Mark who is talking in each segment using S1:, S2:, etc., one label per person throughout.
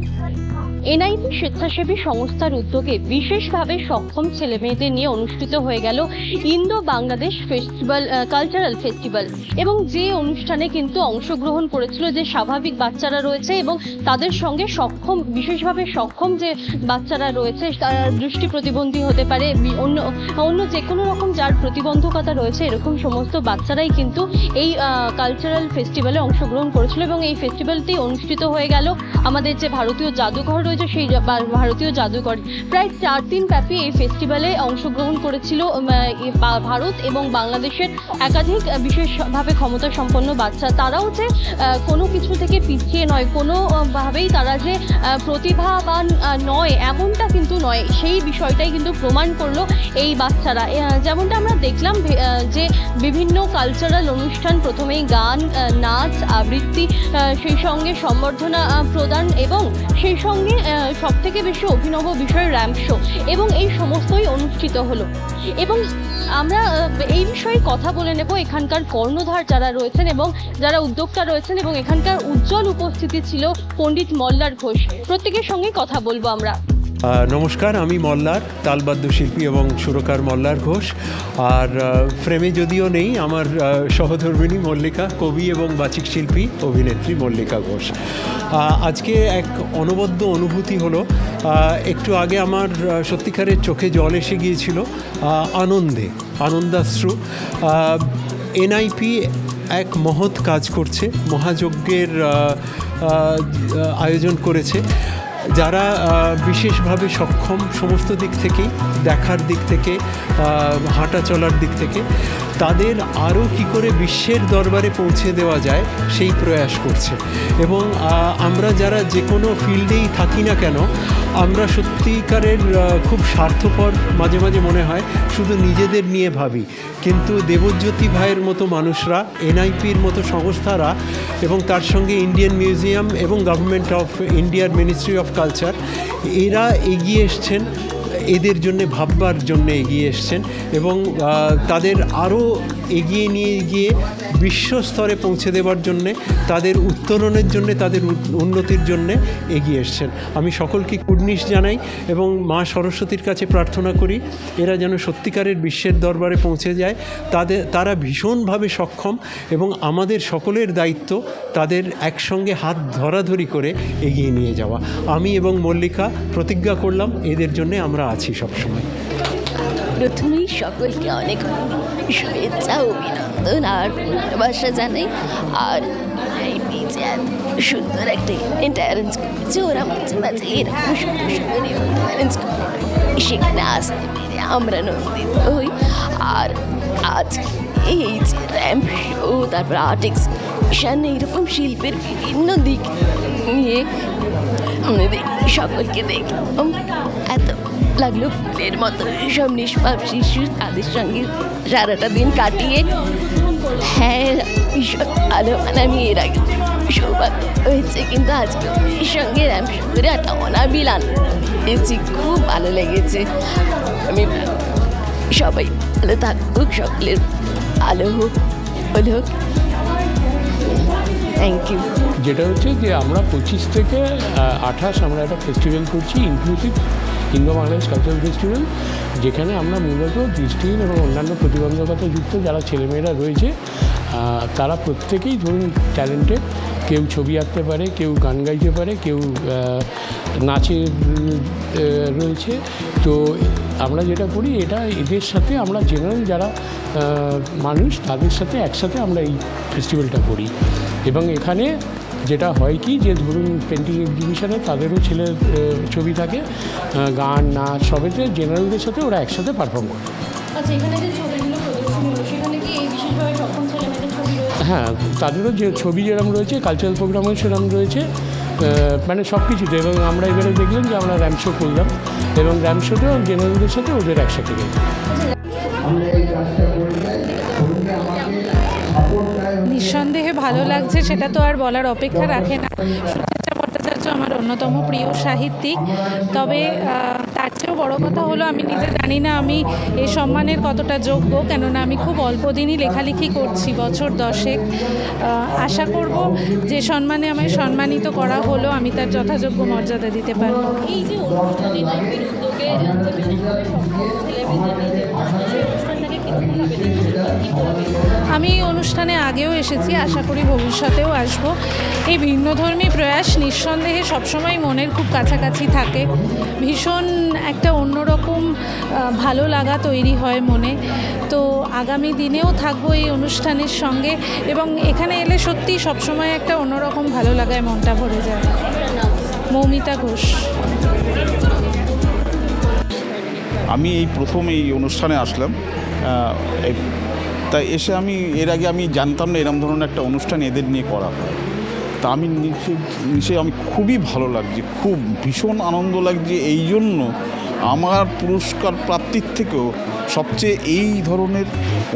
S1: Thank you. NIP স্বেচ্ছাসেবী সংস্থার উদ্যোগে বিশেষভাবে সক্ষম ছেলেমেয়েদের নিয়ে অনুষ্ঠিত হয়ে গেল Indo Bangladesh festival cultural festival এবং যে অনুষ্ঠানে কিন্তু অংশগ্রহণ করেছিল যে স্বাভাবিক বাচ্চারা রয়েছে এবং তাদের সঙ্গে সক্ষম, বিশেষভাবে সক্ষম যে বাচ্চারা রয়েছে, তারা দৃষ্টি প্রতিবন্ধী হতে পারে অন্য অন্য যে কোনো রকম যার প্রতিবন্ধকতা রয়েছে, এরকম সমস্ত বাচ্চারাই কিন্তু এই কালচারাল ফেস্টিভ্যালে অংশগ্রহণ করেছিল এবং এই ফেস্টিভ্যালটি অনুষ্ঠিত হয়ে গেল আমাদের যে ভারতীয় জাদুঘর রয়েছে সেই ভারতীয় জাদুঘর। প্রায় চার দিন ব্যাপী এই ফেস্টিভ্যালে অংশগ্রহণ করেছিল ভারত এবং বাংলাদেশের একাধিক বিশেষভাবে ক্ষমতা সম্পন্ন বাচ্চা। তারাও যে কোনো কিছু থেকে পিছিয়ে নয় কোনোভাবেই তারা যে প্রতিভাবান নয়, এমনটা কিন্তু নয়। সেই বিষয়টাই কিন্তু প্রমাণ করল এই বাচ্চারা। যেমনটা আমরা দেখলাম যে বিভিন্ন কালচারাল অনুষ্ঠান প্রথমেই গান নাচ, আবৃত্তি সেই সঙ্গে সম্বর্ধনা প্রদান এবং সেই সঙ্গে সব থেকে বেশি অভিনব বিষয় র্যাম্প শো। এবং এই সমস্তই অনুষ্ঠিত হলো। এবং আমরা এই বিষয়ে কথা বলে নেব এখানকার কর্ণধার যারা রয়েছেন এবং যারা উদ্যোক্তা রয়েছেন এবং এখানকার উজ্জ্বল উপস্থিতি ছিল পণ্ডিত মল্লার ঘোষ। প্রত্যেকের সঙ্গে কথা বলব আমরা।
S2: নমস্কার আমি মল্লার তালবাদ্য শিল্পী এবং সুরকার মল্লার ঘোষ। আর ফ্রেমে যদিও নেই আমার আহ, সহধর্মিণী মল্লিকা কবি এবং বাচিক শিল্পী অভিনেত্রী মল্লিকা ঘোষ। আজকে এক অনবদ্য অনুভূতি হলো একটু আগে আমার সত্যিকারের চোখে জল এসে গিয়েছিল আনন্দে আনন্দাশ্রু। এনআইপি এক মহৎ কাজ করছে মহাযজ্ঞের আয়োজন করেছে। যারা বিশেষভাবে সক্ষম সমস্ত দিক থেকেই, দেখার দিক থেকে হাঁটা চলার দিক থেকে, তাদের আরও কি করে বিশ্বের দরবারে পৌঁছে দেওয়া যায়, সেই প্রয়াস করছে। এবং আমরা যারা যে কোনো ফিল্ডেই থাকি না কেন, আমরা সত্যিকারের খুব স্বার্থপর মাঝে মাঝে মনে হয়, শুধু নিজেদের নিয়ে ভাবি। কিন্তু দেবজ্যোতি ভাইয়ের মতো মানুষরা, এনআইপির মতো সংস্থারা এবং তার সঙ্গে ইন্ডিয়ান মিউজিয়াম এবং গভর্নমেন্ট অফ ইন্ডিয়ার মিনিস্ট্রি অফ কালচার এরা এগিয়ে এসছেন এদের জন্য, ভাববার জন্য এগিয়ে এসছেন এবং তাদের আরও এগিয়ে নিয়ে গিয়ে বিশ্বস্তরে পৌঁছে দেওয়ার জন্যে, তাদের উত্তরণের জন্যে, তাদের উন্নতির জন্যে এগিয়ে এসছেন। আমি সকলকে কুর্নিশ জানাই এবং মা সরস্বতীর কাছে প্রার্থনা করি, এরা যেন সত্যিকারের বিশ্বের দরবারে পৌঁছে যায়। তাদের তারা ভীষণভাবে সক্ষম এবং আমাদের সকলের দায়িত্ব তাদের একসঙ্গে হাত ধরাধরি করে এগিয়ে নিয়ে যাওয়া। আমি এবং মল্লিকা প্রতিজ্ঞা করলাম, এদের জন্য আমরা আছি সবসময়।
S3: প্রথমেই সকলকে অনেক শুভেচ্ছা, অভিনন্দন আর ভালোবাসা জানাই। আর এই এত সুন্দর একটা ইভেন্ট অ্যারেঞ্জ করেছে, ওরা মাঝে মাঝে এরকম সুন্দর সুন্দর ইভেন্ট অ্যারেঞ্জ করে সেখানে আসতে পেরে আমরা নন্দিত হই। আর আজ এই যে র্যাম্প শো তারপর আর্ট এক্সিবিশন এইরকম শিল্পের বিভিন্ন দিক নিয়ে সকলকে দেখলাম। এত লাগল ফুলের মতো। সব নিষ্পাপ শিশু তাদের সঙ্গে সারাটা দিন কাটিয়ে হ্যাঁ ভীষণ ভালো মানে আমি এর আগে সৌভাগ্য হয়েছে কিন্তু আজকে এর সঙ্গে র্যাম্প করে একটা অনাবিল পেয়েছি খুব ভালো লেগেছে। আমি সবাই ভালো থাকুক, সকলের ভালো হোক ভালো হোক। থ্যাংক ইউ
S4: যেটা হচ্ছে যে আমরা পঁচিশ থেকে আঠাশ আমরা একটা ফেস্টিভ্যাল করছি inclusive Indo Bangladesh cultural festival যেখানে আমরা মূলত দৃষ্টিহীন এবং অন্যান্য প্রতিবন্ধকতা যুক্ত যারা ছেলেমেয়েরা রয়েছে তারা প্রত্যেকেই ধরুন ট্যালেন্টেড কেউ ছবি আঁকতে পারে, কেউ গান গাইতে পারে, কেউ নাচে রয়েছে। তো আমরা যেটা করি, এটা এদের সাথে আমরা জেনারেল যারা মানুষ, তাদের সাথে একসাথে আমরা এই ফেস্টিভ্যালটা করি। এবং এখানে যেটা হয় কি যে ধরুন পেন্টিং এক্সিবিশনে তাদেরও ছেলের ছবি থাকে গান নাচ সবেতে জেনারেলদের সাথে ওরা একসাথে পারফর্ম করে।
S1: আচ্ছা এখানে যে ছবিগুলো সেখানে কি এই বিশেষভাবে সক্ষম ছেলেমেয়েদের ছবি রয়েছে?
S4: হ্যাঁ তাদেরও যে ছবি যেরকম রয়েছে কালচারাল প্রোগ্রামও সেরকম রয়েছে মানে সব কিছুতে এবং আমরা এবারে দেখলাম যে আমরা র্যাম্প শো করলাম এবং র্যাম্প শোতেও জেনারেলদের সাথে ওদের একসাথে গেলাম।
S5: নিঃসন্দেহে ভালো লাগছে, সেটা তো আর বলার অপেক্ষা রাখে না। সুচিত্রা ভট্টাচার্য আমার অন্যতম প্রিয় সাহিত্যিক। তবে তার চেয়েও বড় কথা হলো, আমি নিজে জানি না আমি এই সম্মানের কতটা যোগ্য, কেননা আমি খুব অল্প দিনই লেখালেখি করছি, বছর দশেক। আশা করব যে সম্মানে আমায় সম্মানিত করা হলো, আমি তার যথাযোগ্য মর্যাদা দিতে পারব।
S1: এই যে
S5: আমি এই অনুষ্ঠানে আগেও এসেছি, আশা করি ভবিষ্যতেও আসব। এই ভিন্নধর্মী প্রয়াস নিঃসন্দেহে সবসময় মনের খুব কাছাকাছি থাকে। ভীষণ একটা অন্যরকম ভালো লাগা তৈরি হয় মনে। তো আগামী দিনেও থাকব এই অনুষ্ঠানের সঙ্গে এবং এখানে এলে সত্যি সবসময় একটা অন্যরকম ভালো লাগায় মনটা ভরে যায়। মৌমিতা ঘোষ।
S6: আমি এই প্রথম এই অনুষ্ঠানে আসলাম। তাই এসে আমি, এর আগে আমি জানতাম না এরম ধরনের একটা অনুষ্ঠান এদের নিয়ে করা হয়। তা আমি নিচে নিচে আমি খুবই ভালো লাগছে, খুব ভীষণ আনন্দ লাগছে। এই জন্য আমার পুরস্কার প্রাপ্তির থেকেও সবচেয়ে এই ধরনের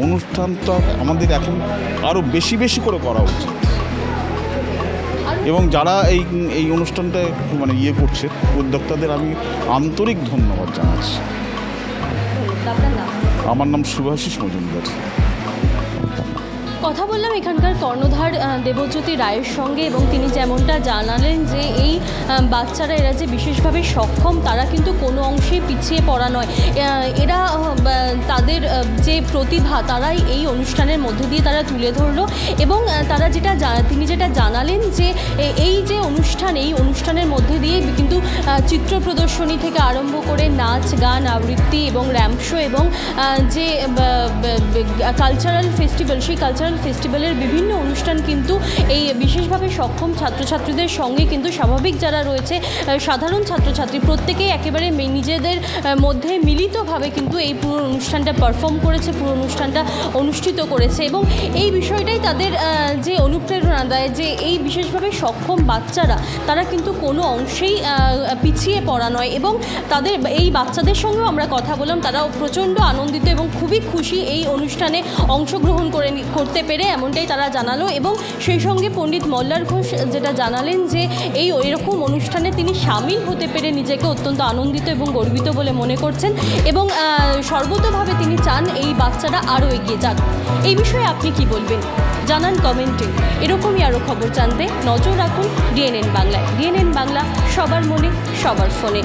S6: অনুষ্ঠানটা আমাদের এখন আরও বেশি বেশি করে করা উচিত। এবং যারা এই এই অনুষ্ঠানটা মানে ইয়ে করছে, উদ্যোক্তাদের আমি আন্তরিক ধন্যবাদ জানাচ্ছি? আমার নাম শুভাশিস মজুমদার।
S1: কথা বললাম এখানকার কর্ণধার দেবজ্যোতি রায়ের সঙ্গে এবং তিনি যেমনটা জানালেন যে এই বাচ্চারা এরা যে বিশেষভাবে সক্ষম, তারা কিন্তু কোনো অংশেই পিছিয়ে পড়া নয়। এরা তাদের যে প্রতিভা, তারাই এই অনুষ্ঠানের মধ্যে দিয়ে তারা তুলে ধরলো এবং তারা যেটা তিনি যেটা জানালেন যে এই যে অনুষ্ঠান, এই অনুষ্ঠানের মধ্যে দিয়ে কিন্তু চিত্র প্রদর্শনী থেকে আরম্ভ করে নাচ, গান, আবৃত্তি এবং র্যাম্প শো এবং যে কালচারাল ফেস্টিভ্যাল সেই কালচারাল ফেস্টিভ্যালের বিভিন্ন অনুষ্ঠান কিন্তু এই বিশেষভাবে সক্ষম ছাত্রছাত্রীদের সঙ্গে কিন্তু স্বাভাবিক যারা রয়েছে সাধারণ ছাত্রছাত্রী প্রত্যেকেই একেবারে নিজেদের মধ্যে মিলিতভাবে কিন্তু এই পুরো অনুষ্ঠানটা পারফর্ম করেছে, পুরো অনুষ্ঠানটা অনুষ্ঠিত করেছে এবং এই বিষয়টাই তাদের যে অনুপ্রেরণা দেয়, যে এই বিশেষভাবে সক্ষম বাচ্চারা, তারা কিন্তু কোনো অংশেই পিছিয়ে পড়া নয় এবং তাদের এই বাচ্চাদের সঙ্গেও আমরা কথা বললাম, তারাও প্রচণ্ড আনন্দিত এবং খুবই খুশি এই অনুষ্ঠানে অংশগ্রহণ করে করতে পেরে এমনটাই তারা জানালো এবং সেই সঙ্গে পণ্ডিত মল্লার ঘোষ যেটা জানালেন যে এই এরকম অনুষ্ঠানে তিনি সামিল হতে পেরে নিজেকে অত্যন্ত আনন্দিত এবং গর্বিত বলে মনে করছেন এবং সর্বতোভাবে তিনি চান এই বাচ্চারা আরও এগিয়ে যাক। এই বিষয়ে আপনি কি বলবেন? জানান কমেন্টে। এরকমই আরও খবর জানতে নজর রাখুন ডিএনএন বাংলায়। ডিএনএন বাংলা সবার মনে, সবার ফোনে।